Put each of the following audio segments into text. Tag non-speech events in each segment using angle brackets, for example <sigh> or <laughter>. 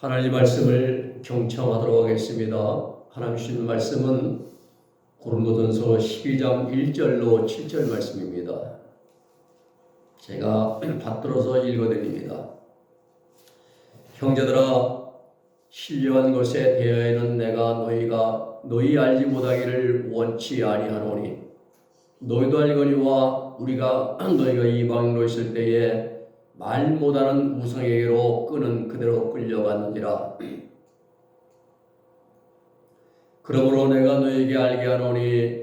하나님 말씀을 경청하도록 하겠습니다. 하나님 주신 말씀은 고린도전서 12장 1절로 7절 말씀입니다. 제가 <clears throat> 받들어서 읽어드립니다. 형제들아 신령한 것에 대하여는 내가 너희가 너희 알지 못하기를 원치 아니하노니 너희도 알거니와 우리가 <clears throat> 너희가 이방으로 있을 때에 말 못하는 우상에게로 끄는 그대로 끌려갔느니라. 그러므로 내가 너에게 알게 하노니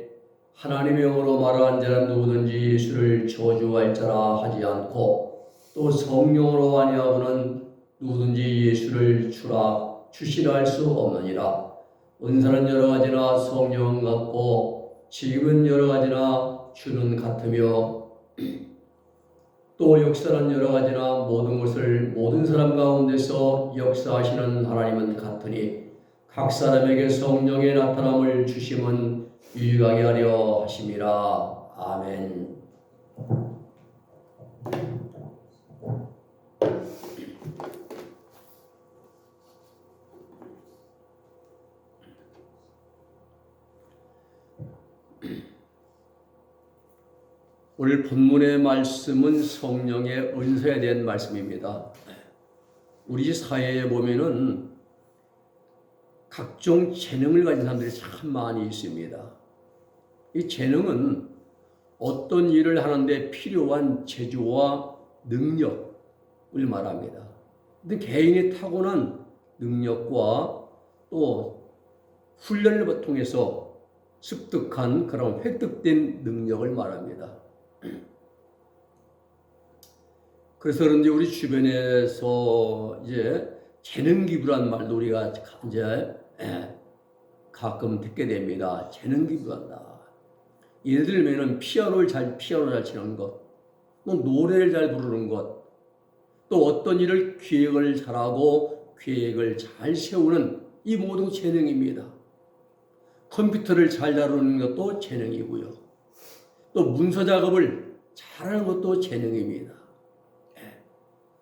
하나님의 영으로 말하는 자는 누구든지 예수를 저주할 자라 하지 않고 또 성령으로 아니하고는 누구든지 예수를 주라 주시라 할 수 없느니라. 은사는 여러 가지나 성령은 같고 지금은 여러 가지나 주는 같으며 또 역사는 여러 가지나 모든 것을 모든 사람 가운데서 역사하시는 하나님은 같으니 각 사람에게 성령의 나타남을 주심은 유익하게 하려 하심이라 아멘. 오늘 본문의 말씀은 성령의 은사에 대한 말씀입니다. 우리 사회에 보면은 각종 재능을 가진 사람들이 참 많이 있습니다. 이 재능은 어떤 일을 하는데 필요한 재주와 능력을 말합니다. 근데 개인이 타고난 능력과 또 훈련을 통해서 습득한 그런 획득된 능력을 말합니다. 그래서 그런지 우리 주변에서 이제 재능 기부란 말도 우리가 이제 예, 가끔 듣게 됩니다. 재능 기부한다. 예를 들면은 피아노를 잘 피아노 잘 치는 것, 또 노래를 잘 부르는 것, 또 어떤 일을 기획을 잘하고 계획을 잘 세우는 이 모두 재능입니다. 컴퓨터를 잘 다루는 것도 재능이고요. 또 문서 작업을 잘하는 것도 재능입니다. 예.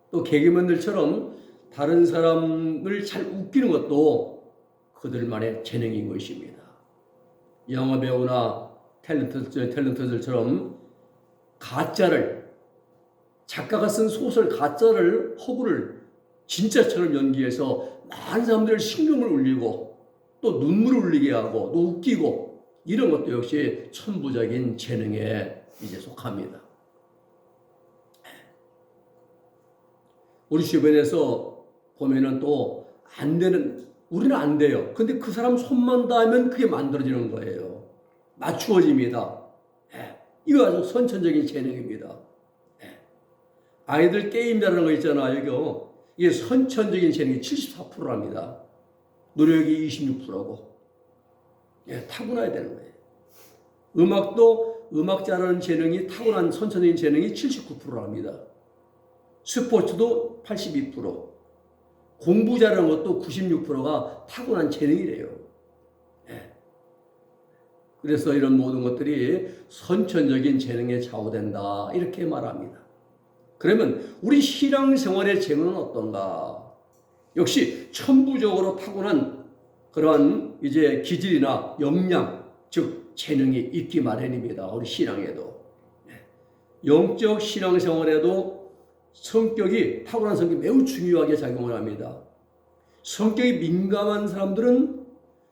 또 개그맨들처럼 다른 사람을 잘 웃기는 것도 그들만의 재능인 것입니다. 영화 배우나 탤런트, 탤런트들처럼 가짜를 작가가 쓴 소설 가짜를 허구를 진짜처럼 연기해서 많은 사람들을 신경을 울리고 또 눈물을 흘리게 하고 또 웃기고 이런 것도 역시 천부적인 재능에 이제 속합니다. 우리 주변에서 보면은 또 안 되는 우리는 안 돼요. 근데 그 사람 손만 닿으면 그게 만들어지는 거예요. 맞추어집니다. 예. 이거 아주 선천적인 재능입니다. 예. 아이들 게임 잘하는 거 있잖아요. 이거 이게 선천적인 재능이 74%랍니다. 노력이 26%고 예, 타고나야 되는 거예요. 음악도 음악 잘하는 재능이 타고난 선천적인 재능이 79%랍니다. 스포츠도 82%, 공부 잘하는 것도 96%가 타고난 재능이래요. 예. 그래서 이런 모든 것들이 선천적인 재능에 좌우된다. 이렇게 말합니다. 그러면 우리 신앙생활의 재능은 어떤가? 역시 천부적으로 타고난 그러한 이제 기질이나 역량, 즉 재능이 있기 마련입니다. 우리 신앙에도. 예. 영적 신앙생활에도 성격이 타고난 성격이 매우 중요하게 작용을 합니다. 성격이 민감한 사람들은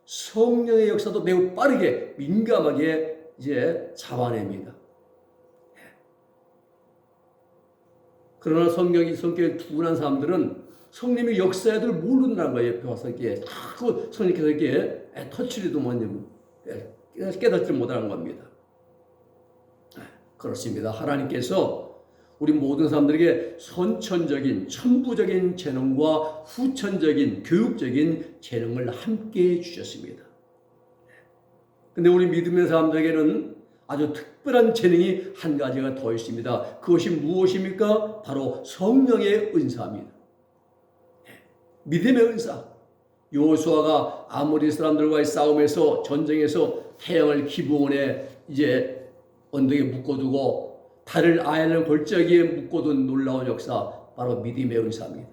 성령의 역사도 매우 빠르게 민감하게 이제 잡아냅니다. 그러나 성격이 성격이 둔한 사람들은 성령의 역사에들 모른다는 거예요. 옆에 와서 이렇게 자꾸 성령께서 이렇게 터치리도 뭐냐면 깨닫지 못하는 겁니다. 그렇습니다. 하나님께서 우리 모든 사람들에게 선천적인 천부적인 재능과 후천적인 교육적인 재능을 함께 주셨습니다. 근데 우리 믿음의 사람들에게는 아주 특별한 재능이 한 가지가 더 있습니다. 그것이 무엇입니까? 바로 성령의 은사입니다. 믿음의 은사. 요수아가 아모리 사람들과의 싸움에서 전쟁에서 태양을 기부원에 이제 언덕에 묶어두고 달을 아연을 골짜기에 묶어둔 놀라운 역사 바로 믿음의 은사입니다.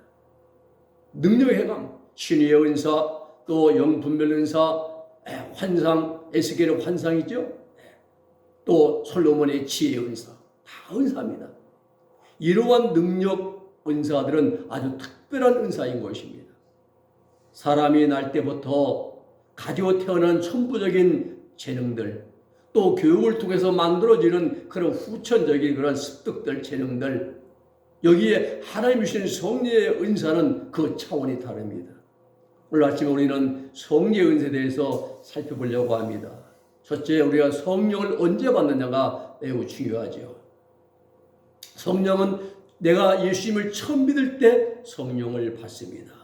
능력의 해감. 신의의 은사, 또 영분별 은사, 에, 환상, 에스겔의 환상이죠. 또 솔로몬의 지혜 은사, 다 은사입니다. 이러한 능력 은사들은 아주 특별한 은사인 것입니다. 사람이 날 때부터 가지고 태어난 천부적인 재능들, 또 교육을 통해서 만들어지는 그런 후천적인 그런 습득들, 재능들, 여기에 하나님 주신 성령의 은사는 그 차원이 다릅니다. 오늘 아침에 우리는 성령의 은사에 대해서 살펴보려고 합니다. 첫째, 우리가 성령을 언제 받느냐가 매우 중요하죠. 성령은 내가 예수님을 처음 믿을 때 성령을 받습니다.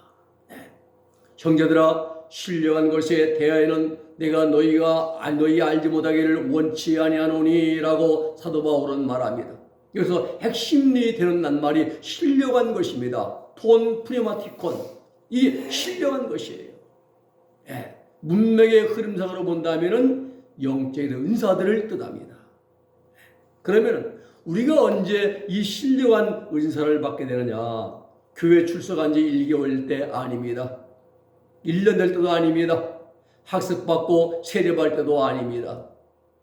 네. 형제들아 신령한 것에 대하여는 내가 너희가 아, 너희 알지 못하기를 원치 아니하노니라고 사도 바울은 말합니다. 그래서 핵심이 되는 낱말이 신령한 것입니다. 톤 프리마티콘 이 신령한 것이에요. 예. 문맥의 흐름상으로 본다면은 영적인 은사들을 뜻합니다. 그러면 우리가 언제 이 신령한 은사를 받게 되느냐? 교회 출석한 지 1개월 때 아닙니다. 1년 될 때도 아닙니다. 학습받고 세례받을 때도 아닙니다.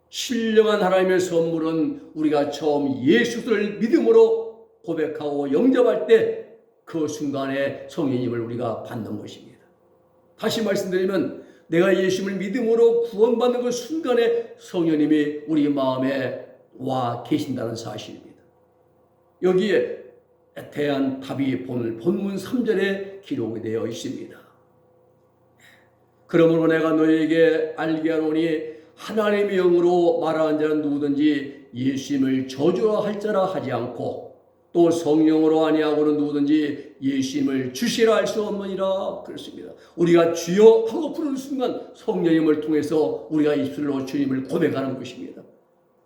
신령한 하나님의 선물은 우리가 처음 예수를 믿음으로 고백하고 영접할 때 그 순간에 성령님을 우리가 받는 것입니다. 다시 말씀드리면 내가 예수님을 믿음으로 구원받는 그 순간에 성령님이 우리 마음에 와 계신다는 사실입니다. 여기에 대한 답이 본문 3절에 기록이 되어 있습니다. 그러므로 내가 너에게 알게 하노니 하나님의 영으로 말하는 자는 누구든지 예수님을 저주라 할 자라 하지 않고 또 성령으로 아니하고는 누구든지 예수님을 주시라 할 수 없느니라 그렇습니다. 우리가 주여 하고 부르는 순간 성령님을 통해서 우리가 입술로 주님을 고백하는 것입니다.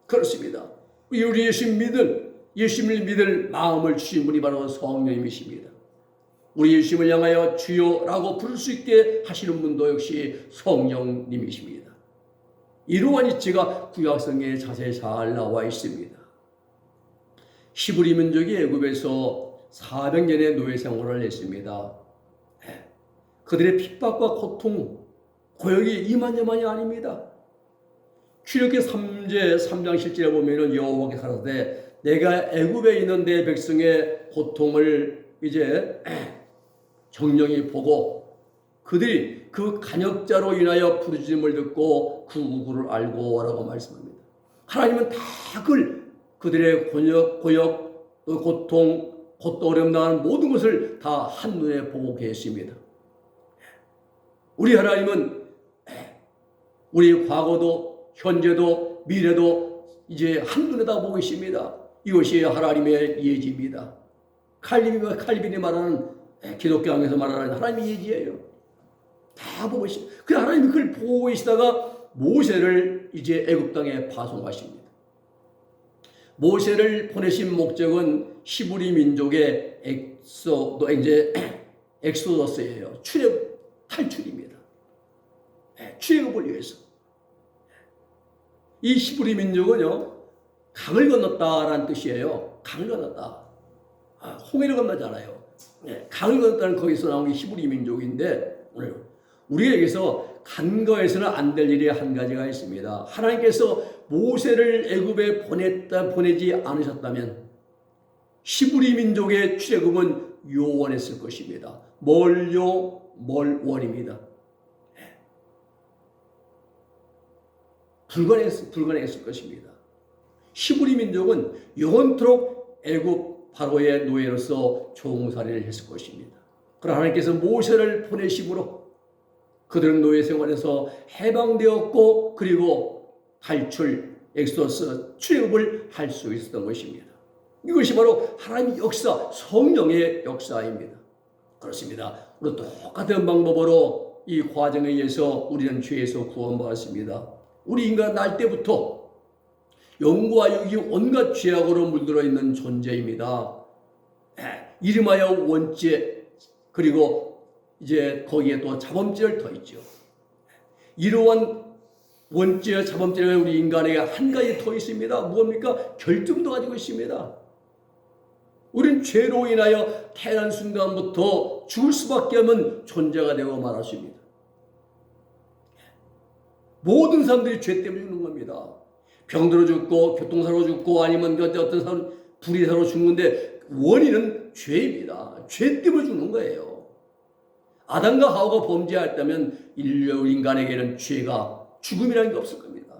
그렇습니다. 우리 예수님 믿을 예수님을 믿을 마음을 주신 분이 바로 성령님이십니다. 우리 예수님을 향하여 주여라고 부를 수 있게 하시는 분도 역시 성령님이십니다. 이러한 이치가 구약성경에 자세히 잘 나와 있습니다. 히브리 민족이 애굽에서 400년의 노예 생활을 했습니다. 네. 그들의 핍박과 고통, 고역이 이만저만이 아닙니다. 출애굽기 3제 3장 7절에 보면은 여호와께 가라사대 내가 애굽에 있는 내 백성의 고통을 이제 정령이 보고 그들이 그 간역자로 인하여 부르짖음을 듣고 그 우구를 알고라고 말씀합니다. 하나님은 다 그걸 그들의 곤역, 고역, 고통, 곧도 어려움 당하는 모든 것을 다 한눈에 보고 계십니다. 우리 하나님은 우리 과거도 현재도 미래도 이제 한눈에 다 보고 계십니다. 이것이 하나님의 예지입니다. 칼빈이 말하는 기독교에서 말하는 하나님의 예지예요. 다 보고 계십니다. 그 하나님이 그걸 보고 계시다가 모세를 이제 애굽 땅에 파송하십니다. 모세를 보내신 목적은 히브리 민족의 엑소 이제 <clears throat> 엑소더스예요. 출애굽 탈출입니다. 출애굽을 위해서. 이 히브리 민족은요 강을 건넜다라는 뜻이에요. 강을 건넜다. 아, 홍해를 건너잖아요. 네, 강을 건넜다는 거기서 나온 게 히브리 민족인데 우리에게서 간거에서는 안 될 일이 한 가지가 있습니다. 하나님께서 모세를 애굽에 보냈다 보내지 않으셨다면 히브리 민족의 출애굽은 요원했을 것입니다. 멀요 멀원입니다. 불가능했, 불가능했을 것입니다. 히브리 민족은 영원토록 애굽 바로의 노예로서 종살이를 했을 것입니다. 그러나 하나님께서 모세를 보내심으로 그들은 노예 생활에서 해방되었고 그리고 탈출 엑소스 출애굽을 할 수 있었던 것입니다. 이것이 바로 하나님의 역사, 성령의 역사입니다. 그렇습니다. 우리 똑같은 방법으로 이 과정에 의해서 우리는 죄에서 구원받았습니다. 우리 인간 날 때부터 영과 육이 온갖 죄악으로 물들어 있는 존재입니다. 이름하여 원죄 그리고 이제 거기에 또 자범죄를 더했죠. 이러한 원죄와 자범죄가 우리 인간에게 한 가지 더 있습니다. 무엇입니까? 결점도 가지고 있습니다. 우린 죄로 인하여 태어난 순간부터 죽을 수밖에 없는 존재가 되고 말았습니다. 모든 사람들이 죄 때문에 죽는 겁니다. 병들어 죽고 교통사로 죽고 아니면 그 어떤 사람 불의사로 죽는데 원인은 죄입니다. 죄 때문에 죽는 거예요. 아담과 하와가 범죄했다면 인류 인간에게는 죄가 죽음이라는 게 없을 겁니다.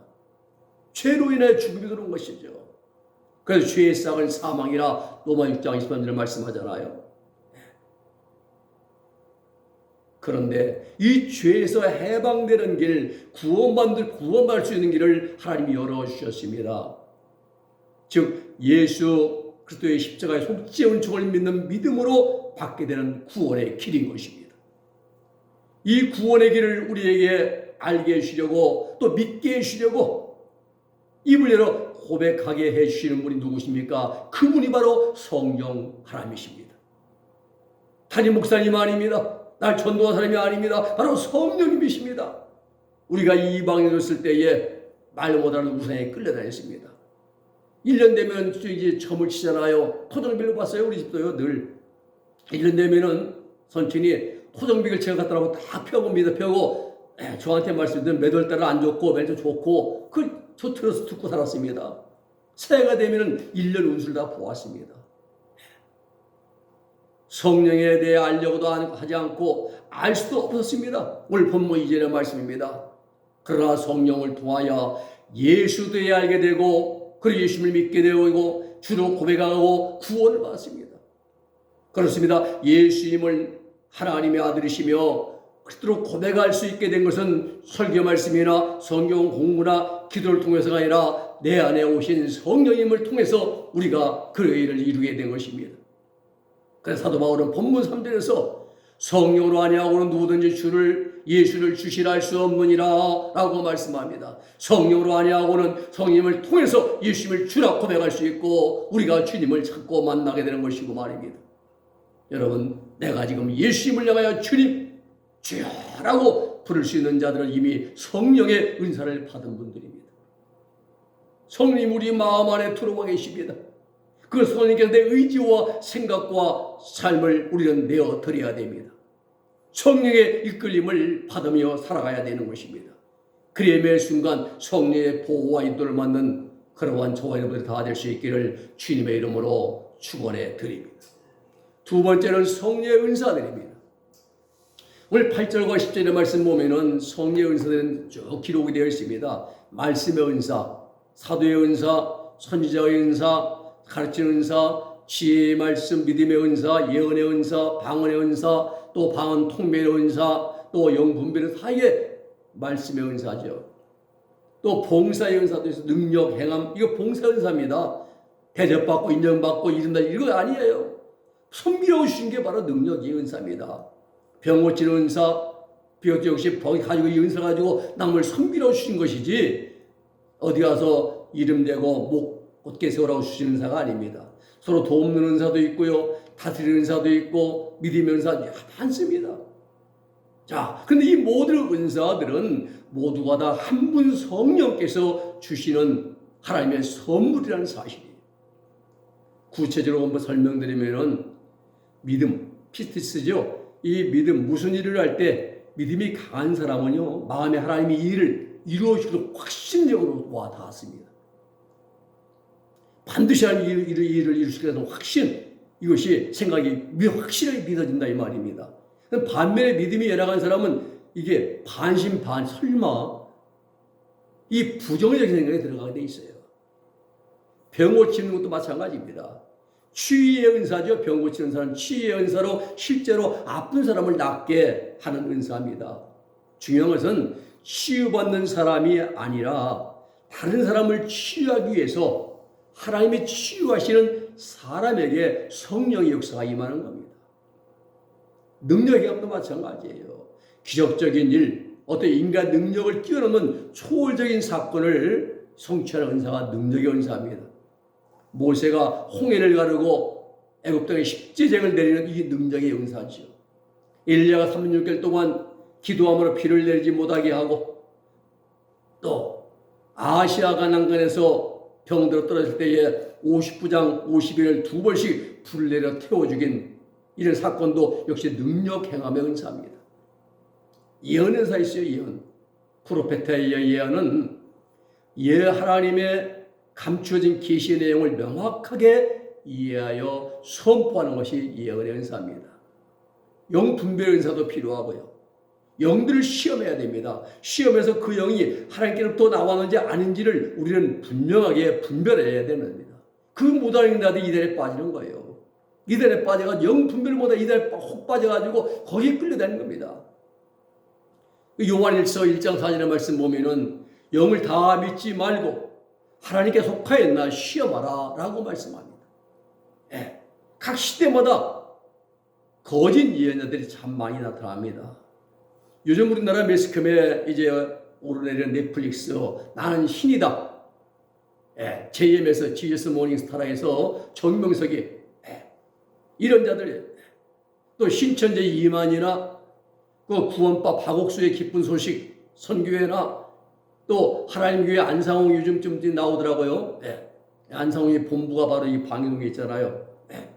죄로 인해 죽음이 들어온 것이죠. 그래서 죄의 싹은 사망이라 로마 6장 23절에 말씀하잖아요. 그런데 이 죄에서 해방되는 길, 구원받을 구원받을 수 있는 길을 하나님이 열어 주셨습니다. 즉 예수 그리스도의 십자가의 속죄 은총을 믿는 믿음으로 받게 되는 구원의 길인 것입니다. 이 구원의 길을 우리에게 알게 해주시려고 또 믿게 해주시려고 입을 열어 고백하게 해주시는 분이 누구십니까? 그분이 바로 성령 하나님이십니다. 담임 목사님 아닙니다. 날 전도한 사람이 아닙니다. 바로 성령님이십니다. 우리가 이방에 있을 때에 말 못하는 우상에 끌려다녔습니다. 1년 되면 이제 점을 치잖아요. 토종비를 봤어요. 우리 집도요. 늘. 1년 되면은 선친이 토종비를 제가 갖다 놓고 다 펴봅니다. 펴고 에, 저한테 말씀드린 몇월 달은 안 좋고 매주 좋고 그저 들어서 듣고 살았습니다. 새해가 되면은 1년 운수를 다 보았습니다. 성령에 대해 알려고도 하지 않고 알 수도 없었습니다. 오늘 본문 이전의 말씀입니다. 그러나 성령을 통하여 예수도에 알게 되고 그리고 예수님을 믿게 되고 주로 고백하고 구원을 받았습니다. 그렇습니다. 예수님을 하나님의 아들이시며 그리스도로 고백할 수 있게 된 것은 설교 말씀이나 성경 공부나 기도를 통해서가 아니라 내 안에 오신 성령님을 통해서 우리가 그 일을 이루게 된 것입니다. 그래서 사도 바울은 본문 3절에서 성령으로 아니하고는 누구든지 주를 예수를 주시라 할 수 없느니라 라고 말씀합니다. 성령으로 아니하고는 성령을 통해서 예수님을 주라 고백할 수 있고 우리가 주님을 찾고 만나게 되는 것이고 말입니다. 여러분 내가 지금 예수님을 향하여 주님 주여라고 부를 수 있는 자들은 이미 성령의 은사를 받은 분들입니다. 성님 우리 마음 안에 들어와 계십니다. 그 성령께서 내 의지와 생각과 삶을 우리는 내어 드려야 됩니다. 성령의 이끌림을 받으며 살아가야 되는 것입니다. 그리에 매 순간 성령의 보호와 인도를 받는 그러한 저와 여러분들이 다될 수 있기를 주님의 이름으로 축원해 드립니다. 두 번째는 성령의 은사들입니다. 오늘 8절과 10절의 말씀 보면은 성령의 은사들은 쭉 기록이 되어 있습니다. 말씀의 은사, 사도의 은사, 선지자의 은사, 가르치는 은사, 지혜의 말씀, 믿음의 은사, 예언의 은사, 방언의 은사, 또 방언 통배의 은사, 또 영분별의 사이에 말씀의 은사죠. 또 봉사의 은사도 있어 능력, 행함, 이거 봉사 은사입니다. 대접받고 인정받고 이른다 이거 아니에요. 손밀어주신 게 바로 능력의 은사입니다. 병 고치는 은사, 비어도 역시 병이 가지고 이 은사 가지고 남을 손밀어 주신 것이지 어디 가서 이름 대고 목 곧게 세우라고 주시는 은사가 아닙니다. 서로 도움는 은사도 있고요. 다스리는 은사도 있고 믿음의 은사 많습니다. 자, 근데 이 모든 은사들은 모두가 다 한 분 성령께서 주시는 하나님의 선물이라는 사실이에요. 구체적으로 한번 설명드리면은 믿음, 피스티스죠. 이 믿음 무슨 일을 할 때 믿음이 강한 사람은요 마음에 하나님이 이 일을 이루어 주기로 확신적으로 와 닿았습니다. 반드시 하나님 이 일을, 일을 이루시겠다는 확신 이것이 생각이 확실하게 믿어진다 이 말입니다. 반면에 믿음이 열악한 사람은 이게 반신반 설마 이 부정적인 생각이 들어가게 돼 있어요. 병 고치는 것도 마찬가지입니다. 치유의 은사죠. 병 고치는 사람 치유의 은사로 실제로 아픈 사람을 낫게 하는 은사입니다. 중요한 것은 치유받는 사람이 아니라 다른 사람을 치유하기 위해서 하나님의 치유하시는 사람에게 성령의 역사가 임하는 겁니다. 능력의 감도 마찬가지예요. 기적적인 일, 어떤 인간 능력을 뛰어넘는 초월적인 사건을 성취하는 은사가 능력의 은사입니다. 모세가 홍해를 가르고 애굽 땅에 십제쟁을 내리는 이 능력의 은사지요. 일리야가 36개월 동안 기도함으로 피를 내리지 못하게 하고 또 아시아 가 난간에서 병들어 떨어질 때에 50부장 50인을 두 번씩 불을 내려 태워 죽인 이런 사건도 역시 능력 행함의 은사입니다. 예언 은사 있어요, 예언. 프로페타의 예언은 예 하나님의 감추어진 계시의 내용을 명확하게 이해하여 선포하는 것이 예언의 은사입니다. 영 분별 은사도 필요하고요. 영들을 시험해야 됩니다. 시험에서 그 영이 하나님께로부터 나왔는지 아닌지를 우리는 분명하게 분별해야 됩니다. 그 못하는 자들이 이달에 빠지는 거예요. 이달에 빠져가 영 분별을 못해 이달에 혹 빠져가지고 거기에 끌려다니는 겁니다. 그 요한일서 1장 4절의 말씀 보면은 영을 다 믿지 말고 하나님께 속하였나 시험하라 라고 말씀합니다. 예, 각 시대마다 거짓 예언자들이 참 많이 나타납니다. 요즘 우리나라 매스컴에 이제 오르내리는 넷플릭스 나는 신이다. 예, JM에서 GS 모닝스타라에서 정명석이 예, 이런 자들 또 신천지 이만이나 그 구원파 박옥수의 기쁜 소식 선교회나 또 하나님 교회 안상홍 요즘 좀 나오더라고요. 예, 안상홍의 본부가 바로 이 방영동에 있잖아요. 예.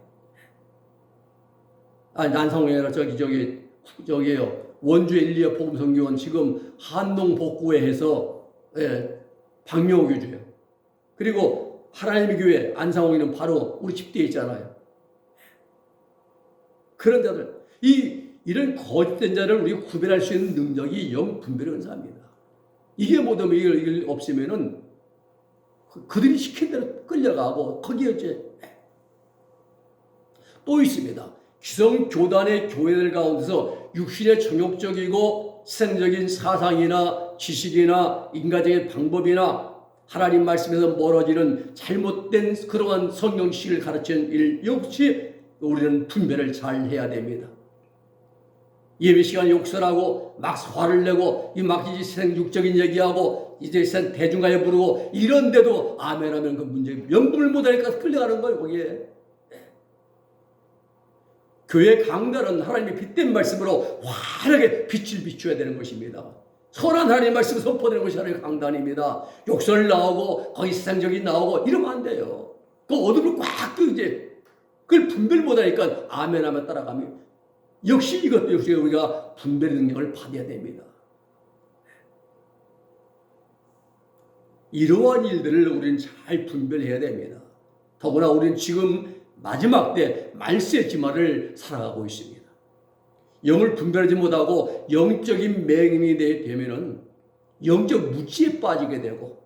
아, 안상홍이 아니라 저기 저기 저기요. 원주 엘리야 복음성교원 지금 한동 복구회에서 예, 박명호 교주예요. 그리고 하나님의 교회 안상홍이는 바로 우리 집대에 있잖아요. 그런 자들 이 이런 거짓된 자를 우리가 구별할 수 있는 능력이 영 분별의 은사입니다. 이게 못하면 이걸, 이걸 없으면은 그- 그들이 시킨 대로 끌려가고 거기에 이제 또 있습니다. 기성 교단의 교회들 가운데서 육신의 정욕적이고 세상적인 사상이나 지식이나 인간적인 방법이나 하나님 말씀에서 멀어지는 잘못된 그러한 성경식을 가르치는 일 역시 우리는 분별을 잘 해야 됩니다. 예배 시간 욕설하고 막 화를 내고 이막 세상 육적인 얘기하고 이제 세상 대중가요 부르고 이런데도 아멘 하면 그 문제 연금을 못하니까 끌려가는 거예요 거기에 교회 강단은 하나님의 빛된 말씀으로 환하게 빛을 비춰야 되는 것입니다. 선한 하나님의 말씀을 선포되는 것이 하나님의 강단입니다. 욕설 나오고 거기 세상적인 나오고 이러면 안 돼요. 그 어둠을 꽉 그 이제 그걸 분별 못하니까 아멘 하면 따라가면 역시 이것도 역시 우리가 분별의 능력을 받아야 됩니다. 이러한 일들을 우리는 잘 분별해야 됩니다. 더구나 우리는 지금 마지막 때 말세의 지마를 살아가고 있습니다. 영을 분별하지 못하고 영적인 맹인이 되면은 영적 무지에 빠지게 되고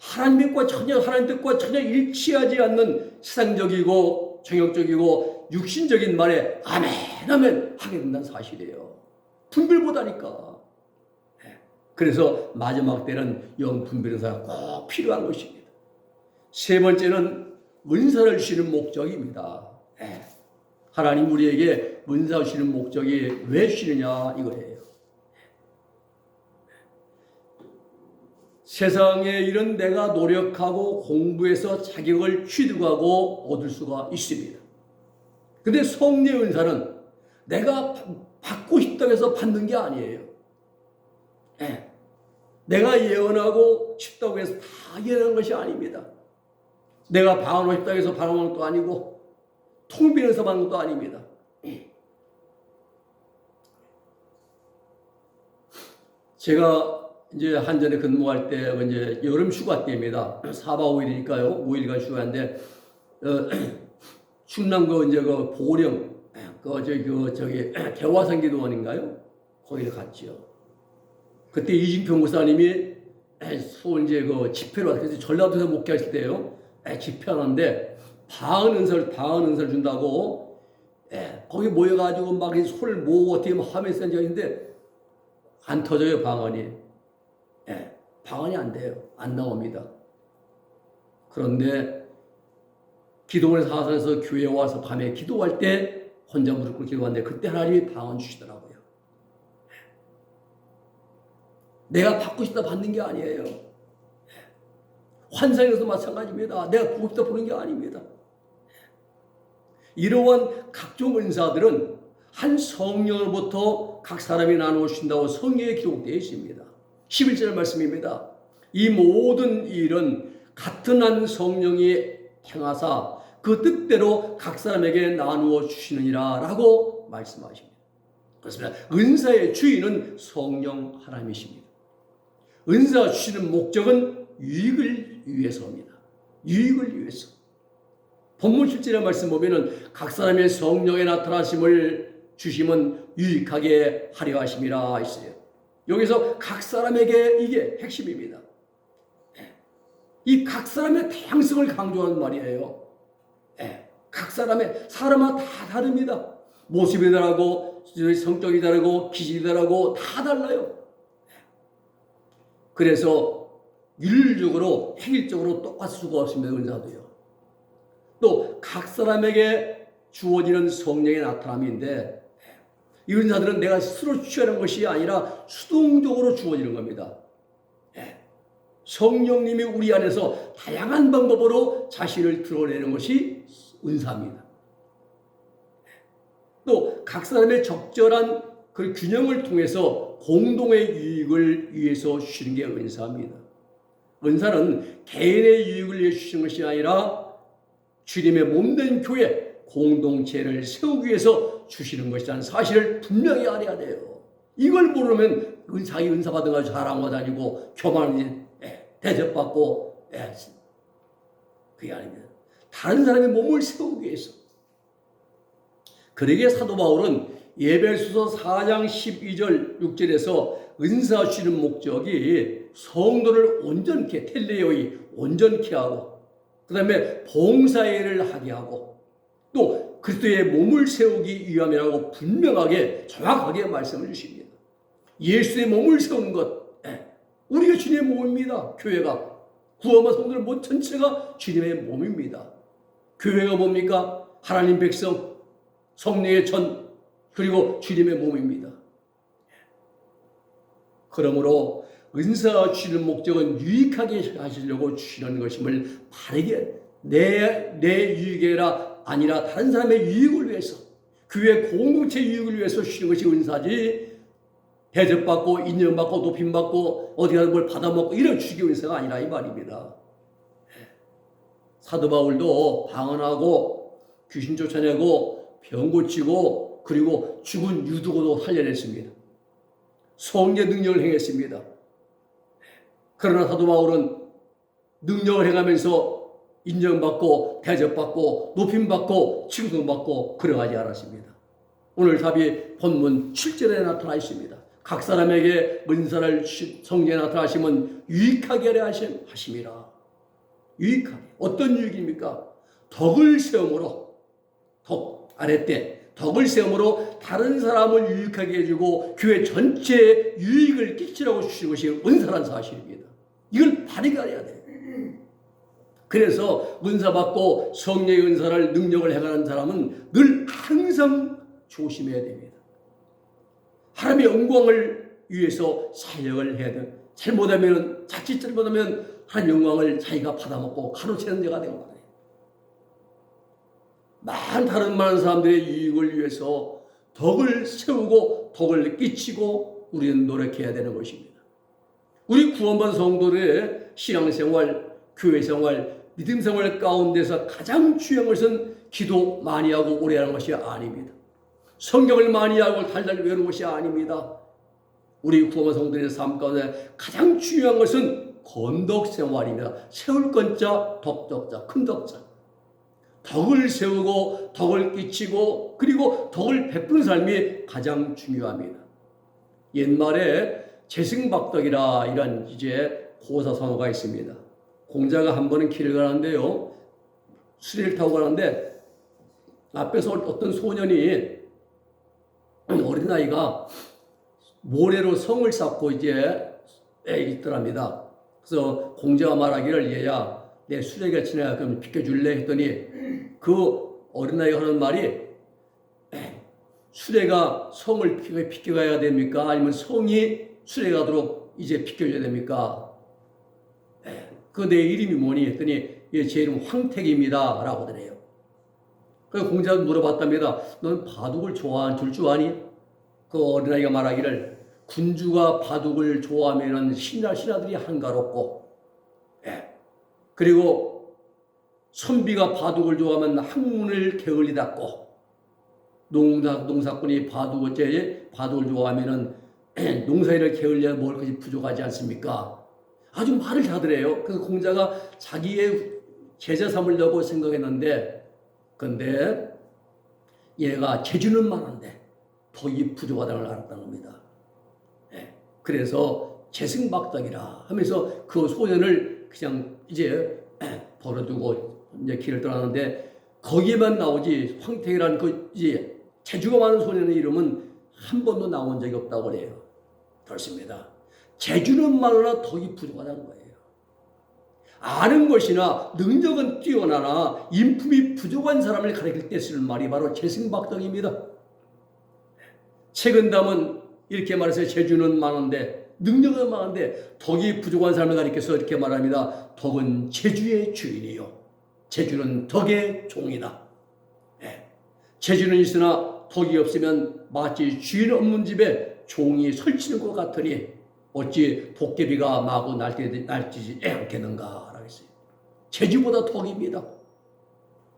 하나님의 과 전혀 하나님 뜻과 전혀 일치하지 않는 세상적이고 정욕적이고 육신적인 말에 아멘 하면 하게 된다는 사실이에요. 분별 못하니까. 네. 그래서 마지막 때는 영 분별의사가 꼭 필요한 것입니다. 세 번째는 은사를 주시는 목적입니다. 네. 하나님 우리에게 은사 주시는 목적이 왜 주시느냐 이거예요. 세상에 이런 내가 노력하고 공부해서 자격을 취득하고 얻을 수가 있습니다. 근데 성례 은사는 내가 받고 싶다고 해서 받는 게 아니에요. 예. 내가 예언하고 싶다고 해서 다 예언하는 것이 아닙니다. 내가 싶다고 해서 방언하는 것도 아니고 통비해서 받는 것도 아닙니다. 제가 이제 한전에 근무할 때 이제 여름 휴가 때입니다. 4박 5일이니까요. 5일간 휴가인데 어, <clears throat> 충남고 이제 그 보령 그 저기 그 저기 <clears throat> 대화산 기도원인가요? 거기를 갔지요. 그때 이진평 목사님이 <clears throat> 서울 이제 그 집회로 왔어요. 전라도에서 목회하실 때요. 집회하는데 방언 은사를 방언 은사를 준다고 예, 거기 모여가지고 막 소를 모으고 어떻게 하면서 이제 있는데 안 터져요 방언이. 예, 방언이 안 돼요. 안 나옵니다. 그런데 기도원에 사산에서 교회에 와서 밤에 기도할 때 혼자 무릎 꿇고 기도하는데 그때 하나님이 방언 주시더라고요. 내가 받고 싶다 받는 게 아니에요. 환상에서 마찬가지입니다. 내가 싶다 보는 게 아닙니다. 이러한 각종 은사들은 한 성령으로부터 각 사람이 나누어 주신다고 성경에 기록되어 있습니다. 11절 말씀입니다. 이 모든 일은 같은 한 성령이 행하사 그 뜻대로 각 사람에게 나누어 주시느니라 라고 말씀하십니다. 그렇습니다. 은사의 주인은 성령 하나님이십니다. 은사 주시는 목적은 유익을 위해서입니다. 유익을 위해서. 본문 7절의 말씀 보면은 각 사람의 성령의 나타나심을 주심은 유익하게 하려 하심이라 있어요. 여기서 각 사람에게 이게 핵심입니다. 이 각 사람의 다양성을 강조하는 말이에요. 예, 각 사람의 사람은 다 다릅니다. 모습이 다르고 성격이 다르고 기질이 다르고 다 달라요. 그래서 윤리적으로 획일적으로 똑같을 수가 없습니다. 은사도요. 또 각 사람에게 주어지는 성령의 나타남인데 이 은사들은 내가 스스로 취하는 것이 아니라 수동적으로 주어지는 겁니다. 예. 성령님이 우리 안에서 다양한 방법으로 자신을 드러내는 것이 은사입니다. 또 각 사람의 적절한 그 균형을 통해서 공동의 유익을 위해서 주시는 게 은사입니다. 은사는 개인의 유익을 위해 주시는 것이 아니라 주님의 몸된 교회 공동체를 세우기 위해서 주시는 것이라는 사실을 분명히 알아야 돼요. 이걸 모르면 자기 은사 받은 거 자랑하고 다니고 교만이 대접받고 예, 그게 아닙니다. 다른 사람의 몸을 세우기 위해서. 그러기에 사도 바울은 예배수서 4장 12절 6절에서 은사 주시는 목적이 성도를 온전케 텔레오이 온전케 하고 그 다음에 봉사일을 하게 하고 또 그리스도의 몸을 세우기 위함이라고 분명하게 정확하게 말씀을 주십니다. 예수의 몸을 세우는 것 예, 우리가 주님의 몸입니다. 교회가 구원받은 성도들 몸 전체가 주님의 몸입니다. 교회가 뭡니까? 하나님 백성, 성령의 전, 그리고 주님의 몸입니다. 그러므로 은사 주시는 목적은 유익하게 하시려고 주시는 것임을 바르게 내, 내 유익이라 아니라 다른 사람의 유익을 위해서 교회 공동체 유익을 위해서 주시는 것이 은사지 대접받고 인정받고 높임받고 어디 가서 뭘 받아먹고 이런 주기 은사가 아니라 이 말입니다. 사도 바울도 방언하고 귀신 쫓아내고 병 고치고 그리고 죽은 유두고도 살려냈습니다. 성의 능력을 행했습니다. 그러나 사도 바울은 능력을 행하면서 인정받고 대접받고 높임받고 칭송받고 그러하지 않았습니다. 오늘 답이 본문 7절에 나타나 있습니다. 각 사람에게 은사를 성령에 나타나시면 유익하게 하려 하심이라. 유익하게. 어떤 유익입니까? 덕을 세움으로 덕 아랫대 덕을 세움으로 다른 사람을 유익하게 해주고 교회 전체에 유익을 끼치라고 주신 것이 은사란 사실입니다. 이걸 알아야 돼요. 그래서 은사 받고 성령의 은사를 능력을 행하는 사람은 늘 항상 조심해야 됩니다. 하나님의 영광을 위해서 사역을 해야 돼요. 잘못하면 자칫 잘못하면 하나님 영광을 자기가 받아먹고 가로채는 데가 되고 말이에요. 많은 다른 많은 사람들의 유익을 위해서 덕을 세우고 덕을 끼치고 우리는 노력해야 되는 것입니다. 구원받은 성도들의 신앙생활, 교회생활, 믿음생활 가운데서 가장 중요한 것은 기도 많이 하고 오래 하는 것이 아닙니다. 성경을 많이 하고 달달 외우는 것이 아닙니다. 우리 구원받은 성도들의 삶 가운데 가장 중요한 것은 건덕생활입니다. 세울 건자, 덕덕자, 큰 덕자. 덕을 세우고 덕을 끼치고 그리고 덕을 베푸는 삶이 가장 중요합니다. 옛말에 재승박덕이라 이런 이제 고사선어가 있습니다. 공자가 한 번은 길을 가는데요. 수레를 타고 가는데 앞에서 어떤 소년이 어린아이가 모래로 성을 쌓고 이제 있더랍니다. 그래서 공자가 말하기를 얘야 내 수레가 지나야 그럼 비켜줄래 했더니 그 어린아이가 하는 말이 수레가 성을 비켜가야 됩니까? 아니면 성이 수레 가도록 이제 비켜줘야 됩니까? 그 내 이름이 뭐니 했더니 예, 제 이름 황택입니다. 라고 하더래요. 그래서 공자가 물어봤답니다. 너는 바둑을 좋아하는 줄줄 아니? 그 어린아이가 말하기를 군주가 바둑을 좋아하면 신하, 신하들이 한가롭고 예. 그리고 선비가 바둑을 좋아하면 학문을 게을리 닫고 농사 농사꾼이 바둑 어째 바둑을 좋아하면은 <clears throat> 농사일을 게을리야 먹을 것이 부족하지 않습니까? 아주 말을 다들해요. 그래서 공자가 자기의 제자 삼으려고 생각했는데 근데 얘가 재주는 많은데 덕이 부족하다는 걸 알았다는 겁니다. 예. 그래서 재승박덕이라 하면서 그 소년을 그냥 이제 <clears throat> 예, 벌어두고 이제 길을 떠나는데 거기에만 나오지 황택이라는 그 이제 재주가 많은 소년의 이름은 한 번도 나온 적이 없다고 그래요. 그렇습니다. 재주는 많으나 덕이 부족하다는 거예요. 아는 것이나 능력은 뛰어나나 인품이 부족한 사람을 가리킬 때 쓰는 말이 바로 재승박덕입니다. 책은담은 이렇게 말해서 재주는 많은데 능력은 많은데 덕이 부족한 사람을 가리켜서 이렇게 말합니다. 덕은 재주의 주인이요. 재주는 덕의 종이다. 예. 재주는 있으나 덕이 없으면 마치 주인 없는 집에 종이 설치는 것 같으니 어찌 도깨비가 마구 날뛰, 날뛰지 않겠는가 라고 했어요. 재주보다 덕입니다.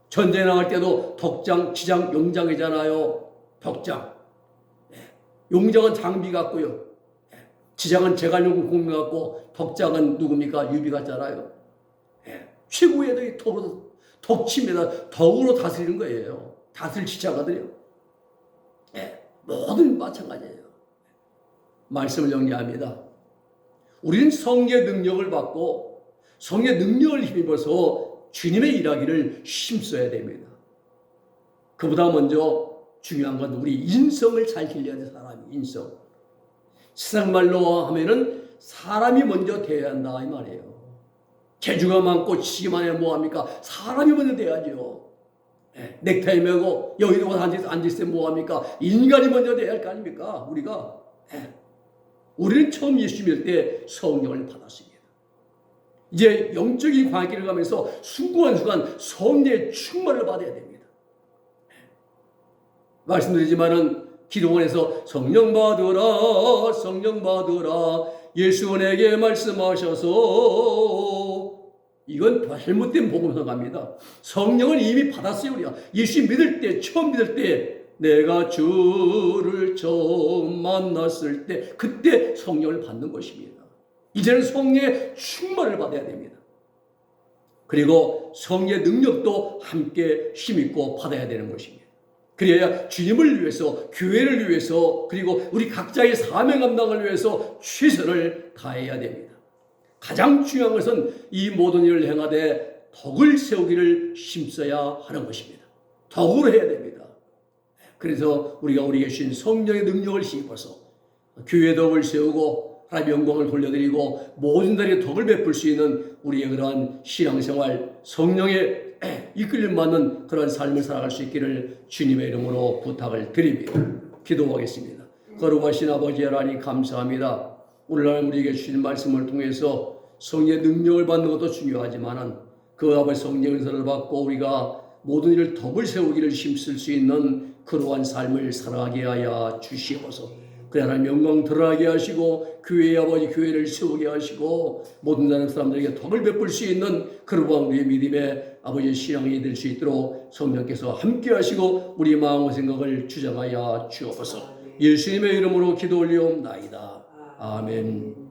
전쟁 나갈 때도 덕장, 지장, 용장이잖아요. 덕장. 예. 용장은 장비 같고요. 예. 지장은 제갈용 공명 같고 덕장은 누굽니까? 유비 같잖아요. 예. 최고의 덕이 덕으로 덕치입니다. 덕으로 다스리는 거예요. 다스릴 지자거든요. 예. 모든 마찬가지예요. 말씀을 정리합니다. 우리는 성의 능력을 받고 성의 능력을 힘입어서 주님의 일하기를 힘써야 됩니다. 그보다 먼저 중요한 건 우리 인성을 잘 길러야 돼 사람이 인성. 세상 말로 하면은 사람이 먼저 돼야 한다 이 말이에요. 재주가 많고 지기만 해 뭐합니까? 사람이 먼저 돼야죠. 예, 넥타이 매고 여기도 앉아서 앉아있으 뭐합니까? 인간이 먼저 돼야 할 거 아닙니까? 우리가. 예. 우리는 처음 예수 믿을 때 성령을 받았습니다. 이제 영적인 관계를 가면서 순간 순간 성령의 충만을 받아야 됩니다. 말씀드리지만은 기도원에서 성령 받으라 성령 받으라 예수님에게 말씀하셔서 이건 잘못된 복음서 갑니다. 성령을 이미 받았어요 우리가 예수 믿을 때 처음 믿을 때 내가 주를 처음 만났을 때 그때 성령을 받는 것입니다. 이제는 성령의 충만을 받아야 됩니다. 그리고 성령의 능력도 함께 힘있고 받아야 되는 것입니다. 그래야 주님을 위해서, 교회를 위해서, 그리고 우리 각자의 사명 감당을 위해서 최선을 다해야 됩니다. 가장 중요한 것은 이 모든 일을 행하되 덕을 세우기를 힘써야 하는 것입니다. 덕으로 해야 됩니다. 그래서 우리가 우리에게 주신 성령의 능력을 힘입어서 교회 덕을 세우고 하나님 영광을 돌려드리고 모든 자에게 덕을 베풀 수 있는 우리의 그러한 신앙생활 성령의 <clears throat> 이끌림 받는 그런 삶을 살아갈 수 있기를 주님의 이름으로 부탁을 드립니다. 기도하겠습니다. 거룩하신 아버지 하나님 감사합니다. 오늘날 우리에게 주신 말씀을 통해서 성령의 능력을 받는 것도 중요하지만은 그 아버지 성령의 은사를 받고 우리가 모든 일을 덕을 세우기를 힘쓸 수 있는 그러한 삶을 살아가게 하여 주시옵소서. 그래 하나님 영광 드러나게 하시고 교회의 아버지 교회를 세우게 하시고 모든 다른 사람들에게 덕을 베풀 수 있는 그러한 우리의 믿음의 아버지의 신앙이 될 수 있도록 성령께서 함께 하시고 우리 마음의 생각을 주장하여 주옵소서. 예수님의 이름으로 기도 올리옵나이다. 아멘.